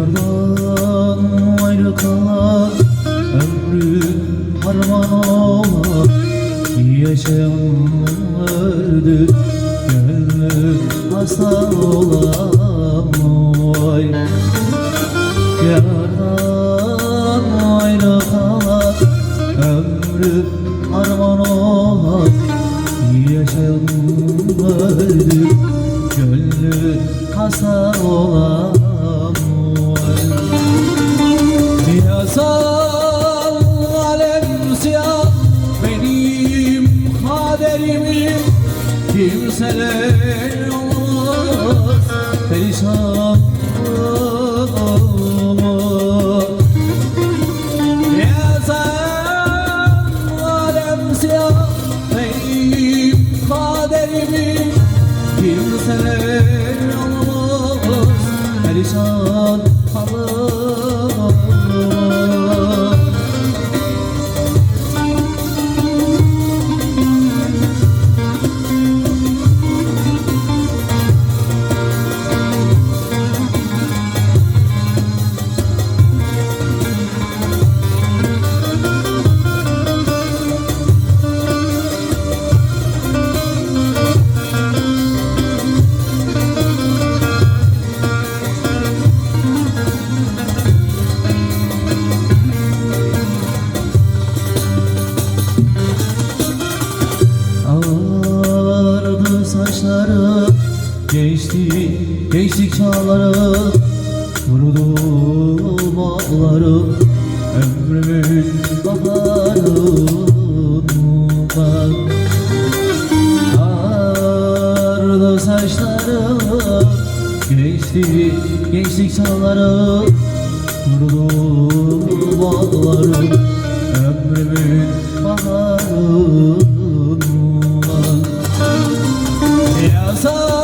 Yardan ayrı kalan ömrü harman ola Yaşayan öldü gönlü hasta olan oy Yardan ayrı kalan ömrü harman ola Yaşayan öldü gönlü hasta olan Kimseler olmaz. Perişan Saçları Geçti gençlik çağları Kurudu bağları Ömrümün baharında Ağardı saçları Geçti gençlik çağları Kurudu bağları Ömrümün baharında corazón.